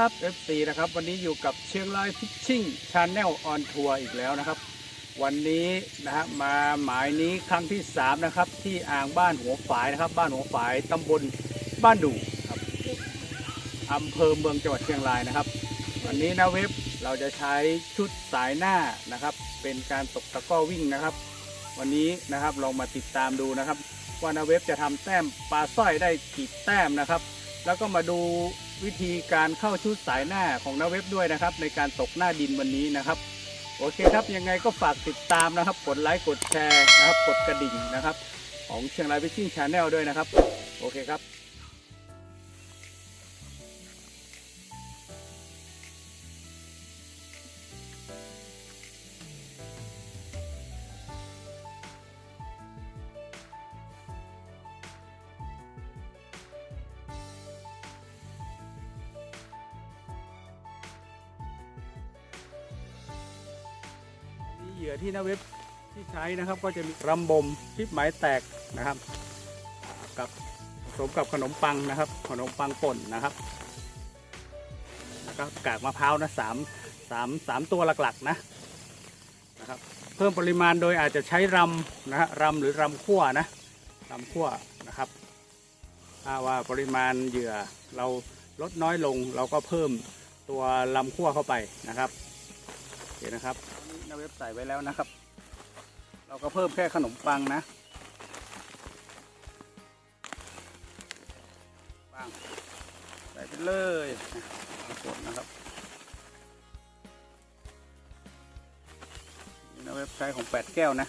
ครับ FC นะครับ วันนี้อยู่กับเชียงรายฟิชชิ่งชาแนลออนทัวร์อีกแล้วนะครับ วันนี้นะฮะมาหมายนี้ครั้งที่ 3 นะครับ ที่อ่างบ้านหัวฝายนะครับ บ้านหัวฝายตำบลบ้านดูครับอำเภอเมืองจังหวัดเชียงรายนะครับ วันนี้นะเว็บเราจะใช้ชุดสายหน้านะครับ เป็นการตกตะก้อวิ่งนะครับ วันนี้นะครับลองมาติดตามดูนะครับว่านาเว็บจะทำแต้มปลาสร้อยได้กี่แต้มนะครับ แล้วก็มาดู วิธีการเข้าชุดสายหน้าของนาเว็บด้วยนะครับ ในการตกหน้าดินวันนี้นะครับ โอเคครับยังไงก็ฝากติดตามนะครับ กดไลค์กดแชร์นะครับ กดกระดิ่งนะครับ ของเชียงรายพิชชิ่งชาแนลด้วยนะครับ โอเคครับ เหยื่อที่หน้าเว็บที่ใช้นะครับ ก็จะมีรำบมชิปหมายแตกนะครับ กับผสมกับขนมปังนะครับ ขนมปังป่นนะครับแล้วก็กากมะพร้าวนะสามสามสามตัวหลักๆนะนะครับ เพิ่มปริมาณโดยอาจจะใช้รำนะฮะรำหรือรำขั้วนะรำขั้วนะครับถ้าว่าปริมาณเหยื่อเราลดน้อยลงเราก็เพิ่มตัวลำขั้วเข้าไปนะครับโอเคนะครับ ในเว็บใส่ไว้แล้วนะครับ เราก็เพิ่มแค่ขนมปังนะปังใส่ไปเลยนะกดนะครับในเว็บใช้ของแปดแก้วนะ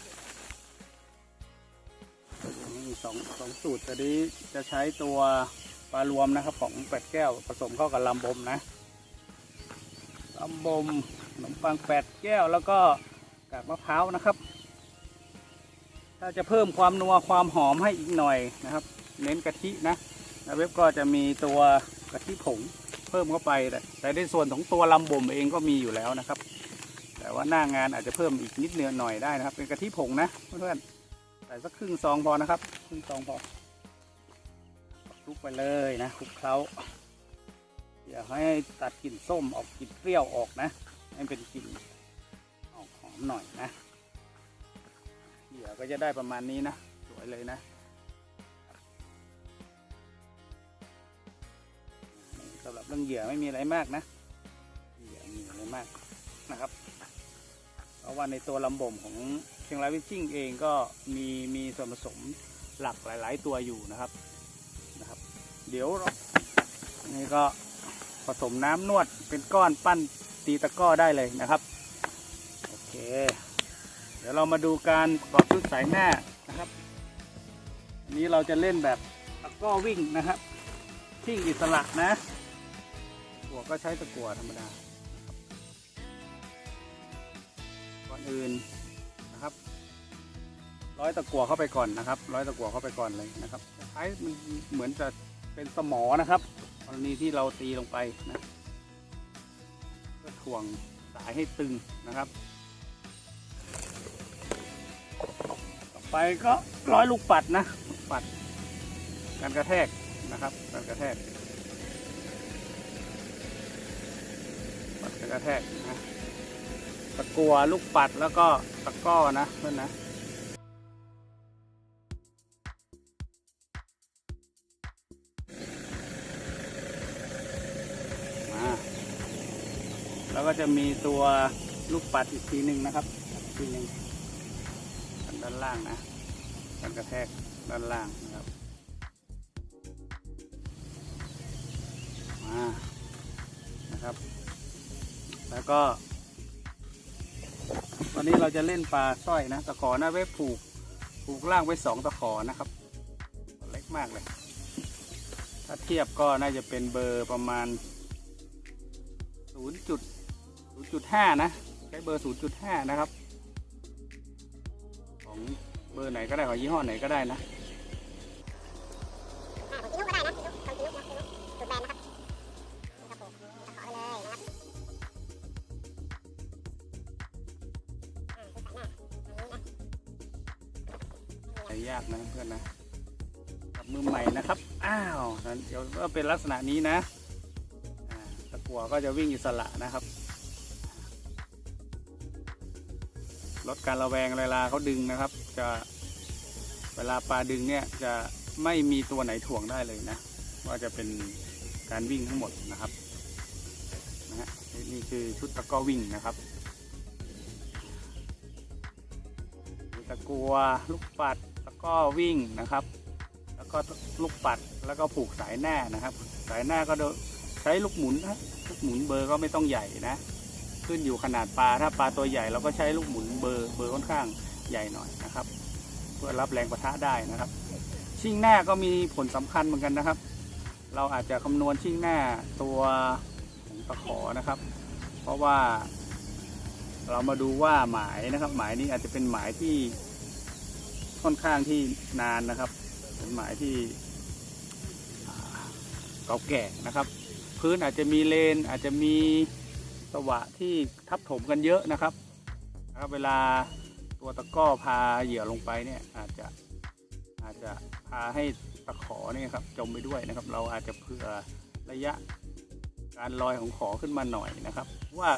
มีสองสองสูตรต่นี้จะใช้ตัวปลารวมนะครับ ของแปดแก้วผสมเข้ากับลำบมนะลำบม นมปังแปดแก้วแล้วก็กากมะพร้าวนะครับ ถ้าจะเพิ่มความนัวความหอมให้อีกหน่อยนะครับ เน้นกะทินะแล้วเว็บก็จะมีตัวกะทิผงเพิ่มเข้าไป แต่ในส่วนของตัวลำบ่มเองก็มีอยู่แล้วนะครับ แต่ว่าหน้างานอาจจะเพิ่มอีกนิดเนือหน่อยได้นะครับ เป็นกะทิผงนะเพื่อนๆใส่สักครึ่งซองพอนะครับครึ่งซองพอคลุกไปเลยนะคลุกเคล้าอย่าให้ตัดกลิ่นส้มออกกลิ่นเปรี้ยวออกนะ ให้เป็นกลิ่นออกหอมหน่อยนะเหยื่อก็จะได้ประมาณนี้นะ สวยเลยนะ สำหรับเรื่องเหยื่อไม่มีอะไรมากนะ เหยื่อมีอะไรมากนะครับ เพราะว่าในตัวลำบ่มของเชียงรายวิชชิ่งเองก็มีมีส่วนผสมหลักหลาย ๆ ตัวอยู่นะครับนะครับ เดี๋ยวเรานี่ก็ผสมน้ำนวดเป็นก้อนปั้น ตีตะก้อได้เลยนะครับโอเค เดี๋ยวเรามาดูการประกอบชุดสายหน้านะครับอันนี้เราจะเล่นแบบตะก้อวิ่งนะครับทิ้งอิสระนะหัวก็ใช้ตะกั่วธรรมดาก่อนอื่นนะครับร้อยตะกั่วเข้าไปก่อนนะครับ ร้อยตะกั่วเข้าไปก่อนเลยนะครับคล้ายมันเหมือนจะเป็นสมอนะครับกรณีที่เราตีลงไปนะ ถ่วงสายให้ตึงนะครับ ต่อไปก็ร้อยลูกปัดนะ ปัดการกระแทกนะครับการกระแทกปัดการกระแทกนะตะกัวลูกปัดแล้วก็ตะก้อนะเพื่อนนะ ก็จะมีตัวลูกปัดอีกทีหนึ่งนะครับทีหนึ่งด้านล่างนะการกระแทกด้านล่างนะครับมานะครับ แล้วก็ ตอนนี้เราจะเล่นปลาสร้อยนะตะขอหน้าเว็บผูกผูกล่างไว้สองตะขอนะครับ เล็กมากเลย ถ้าเทียบก็น่าจะเป็นเบอร์ประมาณ 0.5 นะ ใช้เบอร์ 0.5 นะครับ ของเบอร์ไหนก็ได้ของยี่ห้อไหนก็ได้นะยาคือใช้ยากนะเพื่อนนะกับมือใหม่นะครับ อ้าวนั้นเดี๋ยวก็เป็นลักษณะนี้นะอ่าหัวก็จะวิ่งอิสระนะครับ ลดการระแวงเวลาเขาดึงนะครับ จะเวลาปลาดึงเนี่ยจะไม่มีตัวไหนถ่วงได้เลยนะ ว่าจะเป็นการวิ่งทั้งหมดนะครับนะฮะนี่คือชุดตะก้อวิ่งนะครับตะกัวลูกปัดตะก้อวิ่งนะครับ แล้วก็ลูกปัดแล้วก็ผูกสายหน้านะครับ สายหน้าก็ใช้ลูกหมุนนะลูกหมุนเบอร์ก็ไม่ต้องใหญ่นะ ขึ้นอยู่ขนาดปลา ถ้าปลาตัวใหญ่เราก็ใช้ลูกหมุนเบอร์เบอร์ค่อนข้างใหญ่หน่อยนะครับ เพื่อรับแรงประทะได้นะครับ ชิ่งหน้าก็มีผลสำคัญเหมือนกันนะครับ เราอาจจะคำนวณชิ่งหน้าตัวของตะขอนะครับ เพราะว่า เรามาดูว่าหมายนะครับ หมายนี้อาจจะเป็นหมายที่ค่อนข้างที่นานนะครับเป็นหมายที่เก่าแก่นะครับ พื้นอาจจะมีเลนอาจจะมี สวะที่ทับถมกันเยอะนะครับนะครับ เวลาตัวตะก้อพาเหยื่อลงไปเนี่ยอาจจะอาจจะพาให้ตะขอเนี่ยครับจมไปด้วยนะครับ เราอาจจะเผื่อระยะการลอยของขอขึ้นมาหน่อยนะครับ ว่า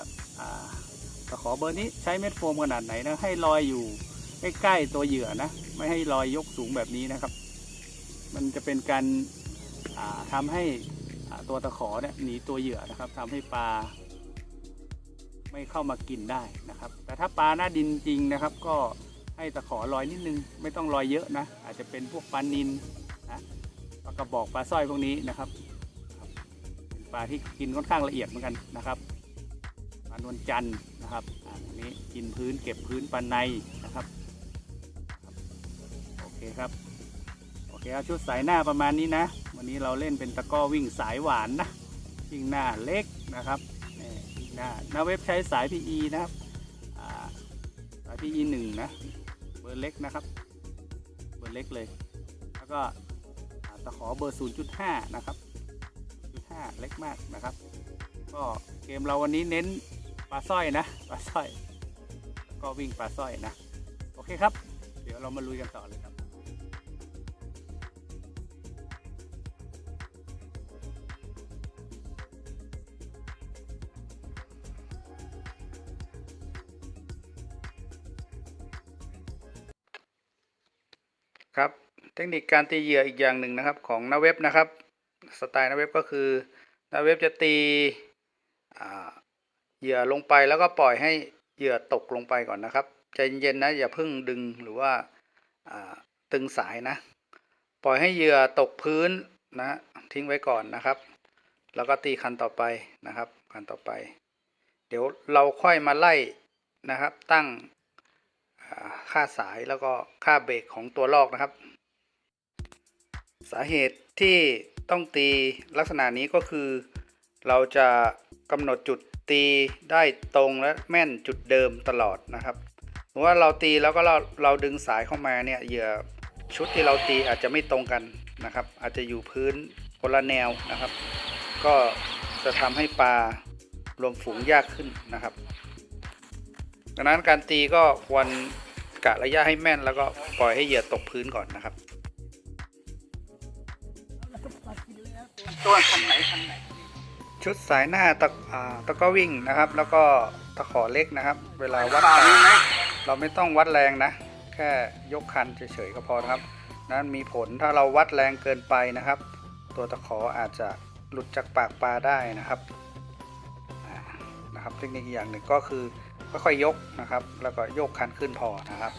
ตะขอเบอร์นี้ใช้เม็ดโฟมขนาดไหนนะให้ลอยอยู่ใกล้ๆตัวเหยื่อนะ ไม่ให้ลอยยกสูงแบบนี้นะครับ มันจะเป็นการาทำให้ตัวตะขอเนี่ยหนีตัวเหยื่อนะครับทำให้ปลา ไม่เข้ามากินได้นะครับ แต่ถ้าปลาหน้าดินจริงนะครับ ก็ให้ตะขอลอยนิดนึง ไม่ต้องลอยเยอะนะ อาจจะเป็นพวกปลานินนะปลากระบอกปลาสร้อยพวกนี้นะครับเป็นปลาที่กินค่อนข้างละเอียดเหมือนกันนะครับปลานวลจันทร์นะครับอันนี้กินพื้นเก็บพื้นปลาในนะครับโอเคครับโอเคครับชุดสายหน้าประมาณนี้นะ วันนี้เราเล่นเป็นตะก้อวิ่งสายหวานนะวิ่งหน้าเล็กนะครับ หน้าหน้าเว็บใช้สาย PE นะครับสาย PE หนึ่งนะ เบอร์เล็กนะครับ เบอร์เล็กเลย แล้วก็อ่าตะขอเบอร์ 0.5 นะครับ 0.5 เล็กมากนะครับ ก็เกมเราวันนี้เน้นปลาสร้อยนะปลาสร้อยแล้วก็วิ่งปลาสร้อยนะ โอเคครับ เดี๋ยวเรามาลุยกันต่อเลยครับ ครับ เทคนิคการตีเหยื่ออีกอย่างหนึ่งนะครับของนาเว็บนะครับ สไตล์นาเว็บก็คือนาเว็บจะตีเหยื่อลงไปแล้วก็ปล่อยให้เหยื่อตกลงไปก่อนนะครับใจเย็นๆนะอย่าเพิ่งดึงหรือว่าตึงสายนะ ปล่อยให้เหยื่อตกพื้นนะทิ้งไว้ก่อนนะครับ แล้วก็ตีคันต่อไปนะครับ คันต่อไป เดี๋ยวเราค่อยมาไล่นะครับ ตั้ง ค่าสายแล้วก็ค่าเบรกของตัวลอกนะครับ สาเหตุที่ต้องตีลักษณะนี้ก็คือ เราจะกำหนดจุดตีได้ตรงและแม่นจุดเดิมตลอดนะครับสมมติว่าเราตีแล้วก็เราเราดึงสายเข้ามาเนี่ยเหยื่อชุดที่เราตีอาจจะไม่ตรงกันนะครับ อาจจะอยู่พื้นคนละแนวนะครับ ก็จะทำให้ปลารวมฝูงยากขึ้นนะครับ ดังนั้นการตีก็ควร กะระยะให้แม่นแล้วก็ปล่อยให้เหยื่อตกพื้นก่อนนะครับ ตัวคันไหนคันไหนชุดสายหน้าตะอ่าตะก็วิ่งนะครับ แล้วก็ตะขอเล็กนะครับ เวลาวัดแรงเราไม่ต้องวัดแรงนะ แค่ยกคันเฉยๆก็พอนะครับ นั้นมีผลถ้าเราวัดแรงเกินไปนะครับ ตัวตะขออาจจะหลุดจากปากปลาได้นะครับอ่านะครับเทคนิคอีกอย่างหนึ่งก็คือ ค่อยๆยกนะครับ แล้วก็โยกคันขึ้นพอนะครับ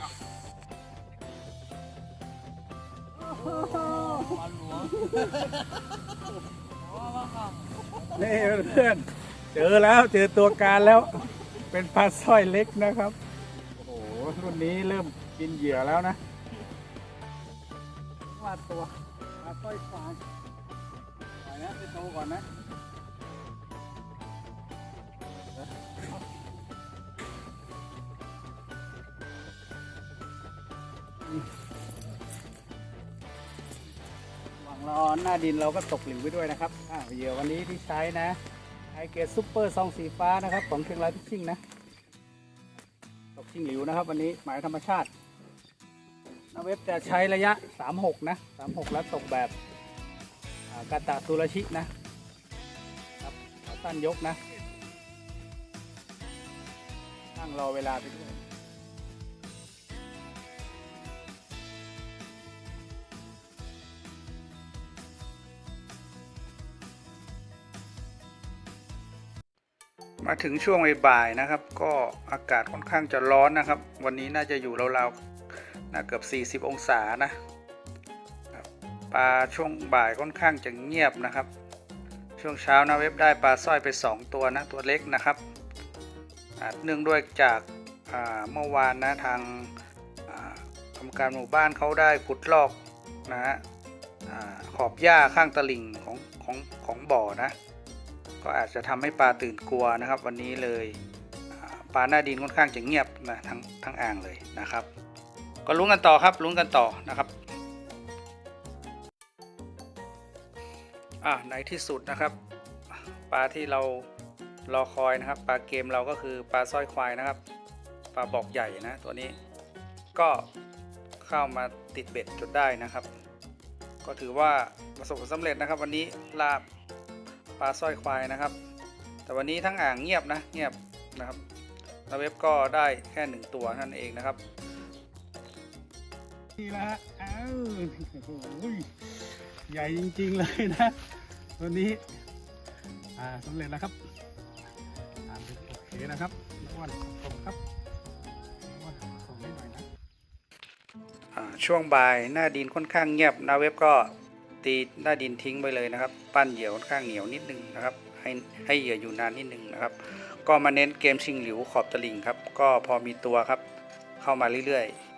นี่เพื่อนเจอแล้วเจอตัวการแล้ว เป็นปลาสร้อยเล็กนะครับ โอ้โหรุ่นนี้เริ่มกินเหยื่อแล้วนะว่าตัวปลาสร้อยควายปล่อยนะไปโตก่อนนะ หวังรอหน้าดินเราก็ตกหลิวไปด้วยนะครับอ่าวเหยื่อวันนี้ที่ใช้นะไอเกตซูเปอร์ซองสีฟ้านะครับ ของเชียงรายพิชชิ่งนะ ตกชิงหลิวนะครับวันนี้หมายธรรมชาตินาเว็บจะใช้ระยะ 36 นะ 36 แล้วตกแบบอ่ากาตะซูราชินะครับเอาปั้นยกนะนั่งรอเวลาไปด้วย มาถึงช่วงบ่ายๆนะครับ ก็อากาศค่อนข้างจะร้อนนะครับ วันนี้น่าจะอยู่ราวๆน่าเกือบ 40 องศานะปลาช่วงบ่ายค่อนข้างจะเงียบนะครับ ช่วงเช้านะเว็บได้ปลาสร้อยไป 2 ตัวนะตัวเล็กนะครับอ่าเนื่องด้วยจากาเมื่อวานนะทางกรรมการหมู่บ้านเขาได้ขุดลอกนะฮะขอบหญ้าข้างตลิ่งของของของบ่อนะ ก็อาจจะทำให้ปลาตื่นกลัวนะครับ วันนี้เลยปลาหน้าดินค่อนข้างจะเงียบนะทั้งทั้งอ่างเลยนะครับ ก็ลุ้นกันต่อครับลุ้นกันต่อนะครับอะในที่สุดนะครับ ปลาที่เรารอคอยนะครับ ปลาเกมเราก็คือปลาสร้อยควายนะครับ ปลาบอกใหญ่นะตัวนี้ก็เข้ามาติดเบ็ดจนได้นะครับ ก็ถือว่าประสบผลสำเร็จนะครับ วันนี้ลาบ ปลาสร้อยควายนะครับ แต่วันนี้ทั้งอ่างเงียบนะเงียบนะครับแล้วเว็บก็ได้แค่หนึ่งตัวนั่นเองนะครับนี่ละฮะอ้าวโอ้โหใหญ่จริงๆเลยนะตัวนี้อ่าสำเร็จแล้วครับอ่าโอเคนะครับอ้วนส่งครับอ้วนส่งให้หน่อยนะอ่าช่วงบ่ายหน้าดินค่อนข้างเงียบนะเว็บก็ ตีหน้าดินทิ้งไปเลยนะครับ ปั้นเหยื่อค่อนข้างเหนียวนิดนึงนะครับให้ให้เหยื่ออยู่นานนิดนึงนะครับ ก็มาเน้นเกมชิงหลิวขอบตลิ่งครับ ก็พอมีตัวครับ เข้ามาเรื่อยๆ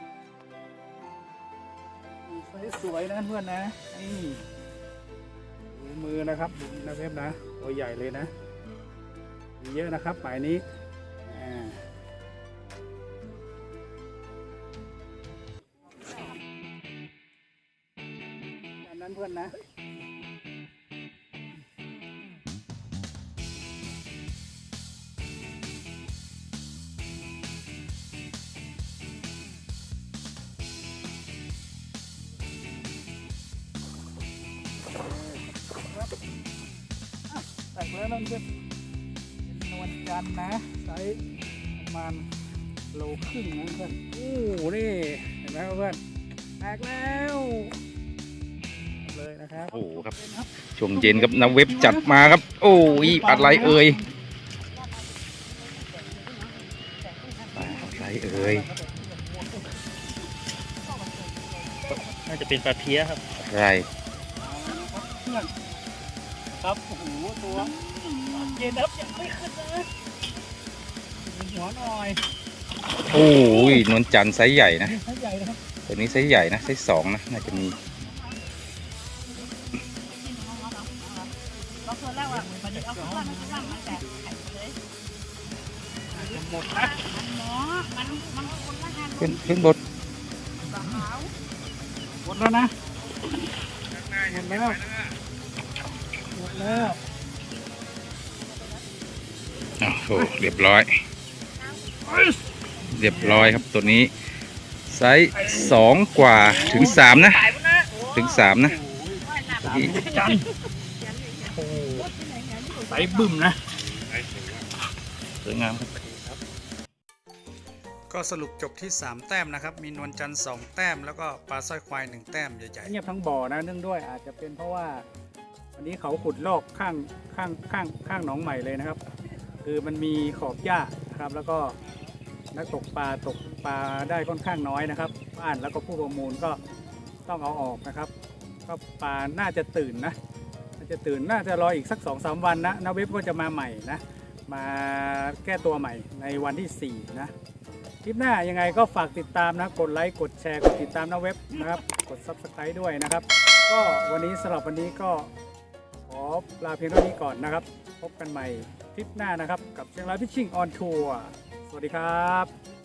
สวยๆนะเพื่อนนะนี่ดูมือนะครับดูนะเว็บนะตัวใหญ่เลยนะมีเยอะนะครับหมายนี้อ่า อนนั้นเพื่อนนะแต่งแล้วนั่นเป็นนวลจันทร์นะไซส์ประมาณโลครึ่งนะเพื่อนโอ้โหนี่เห็นไหมเพื่อนแตกแล้ว โอ้โหครับช่วงเย็นครับนาเว็บจัดมาครับ โอ้ยอะไรเอ่ยอะไรเอ่ยน่าจะเป็นปลาเพี้ยครับอะไรเพื่อนครับโอ้โหตัวเย็นครับยังไม่ขึ้นนะหัวหน่อยโอ้ยนวลจันทร์ไซส์ใหญ่นะนี่ไซส์ใหญ่นะครับตัวนี้ไซส์ใหญ่นะไซส์สองนะน่าจะมี คยเล่าว่าวันนี้เอาข้างล่างข้างล่างมาแจกไข่เลยหมดนะมันเนาะมันมันคนละหันขึ้นขึ้นบดสาวหมดแล้วนะหมดแล้วหมดแล้วอ้าวโอ้เรียบร้อย เรียบร้อยครับตัวนี้ ไซส์สองกว่าถึงสามนะ ถึงสามนะที่จันโอ้ใส่ บึ้มนะสวยงามครับ ก็สรุปจบที่ 3 แต้มนะครับ มีนวลจันทร์2แต้ม แล้วก็ปลาสร้อยควาย 1 แต้มใหญ่ๆเงียบทั้งบ่อนะเนื่องด้วยอาจจะเป็นเพราะว่าวันนี้เขาขุดลอกข้างข้างข้างข้างหนองใหม่เลยนะครับ คือมันมีขอบหญ้านะครับ แล้วก็นักตกปลาตกปลาได้ค่อนข้างน้อยนะครับบ้านแล้วก็ผู้ประมูลก็ต้องเอาออกนะครับ ก็ปลาน่าจะตื่นนะน่า จะตื่นน่าจะรออีกสัก2อสวันนะนาเว็บก็จะมาใหม่นะ มาแก้ตัวใหม่ในวันที่ 4 นะคลิปหน้ายังไงก็ฝากติดตามนะ กดไลค์ กดแชร์ กดติดตามนะเว็บนะครับ กด Subscribe ด้วยนะครับ ก็วันนี้สำหรับวันนี้ก็ขอลาเพียงเท่านี้ก่อนนะครับ พบกันใหม่คลิปหน้านะครับ กับเชียงรายพิชชิ่งออนทัวร์สวัสดีครับ